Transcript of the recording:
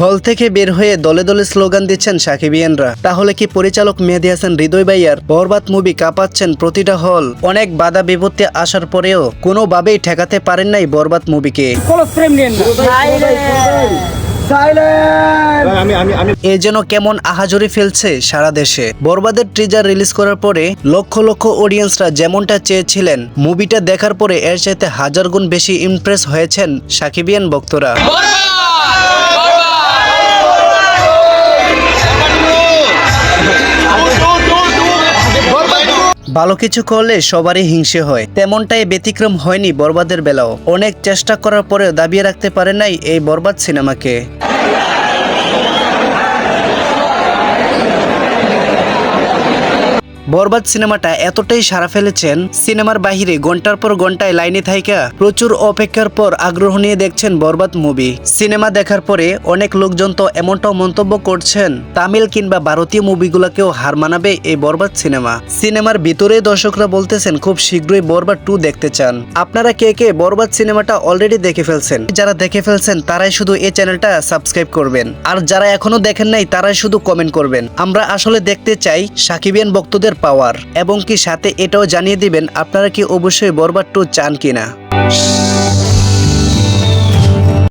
হল থেকে বের হয়ে দলে দলে স্লোগান দিচ্ছেন সাকিবিয়ানরা। তাহলে কি পরিচালক মেহেদি হাসান হৃদয় ভাইয়ার বরবাদ মুভি কাঁপাচ্ছেন প্রতিটা হল? অনেক বাধা বিপত্তি আসার পরেও কোনোভাবেই ঠেকাতে পারেন নাই বরবাদ মুভিকে। আমি আমি আমি এ যেন কেমন আহাজরি ফেলছে সারা দেশে। বরবাদের ট্রিজার রিলিজ করার পরে লক্ষ লক্ষ অডিয়েন্সরা যেমনটা চেয়েছিলেন মুভিটা দেখার পরে এর চাইতে হাজার গুণ বেশি ইমপ্রেস হয়েছেন সাকিবিয়ান ভক্তরা ভালো কিছু করলে সবারই হিংসে হয়। তেমনটাই ব্যতিক্রম হয়নি বরবাদের বেলাও। অনেক চেষ্টা করার পরেও দাবিয়ে রাখতে পারে নাই এই বরবাদ সিনেমাকে। বরবাদ সিনেমাটা এতটাই সারা ফেলেছেন, সিনেমার বাহিরে ঘণ্টার পর ঘন্টায় লাইনে থাইকা প্রচুর অপেক্ষার পর আগ্রহ নিয়ে দেখছেন বরবাদ মুভি। সিনেমা দেখার পরে অনেক লোকজন তো এমনটাও মন্তব্য করছেন, তামিল কিংবা ভারতীয় মুভিগুলোকেও হার মানাবে এই বরবাদ সিনেমা। সিনেমার ভিতরে দর্শকরা বলতেছেন, খুব শীঘ্রই বরবাদ টু দেখতে চান। আপনারা কে কে বরবাদ সিনেমাটা অলরেডি দেখে ফেলছেন? যারা দেখে ফেলছেন, তারাই শুধু এই চ্যানেলটা সাবস্ক্রাইব করবেন। আর যারা এখনও দেখেন নাই, তারাই শুধু কমেন্ট করবেন। আমরা আসলে দেখতে চাই সাকিবিয়ান ভক্তদের পাওয়ার এবং কি সাথে এটাও জানিয়ে দিবেন আপনারা কি অবশ্যই বরবার টু চান কিনা?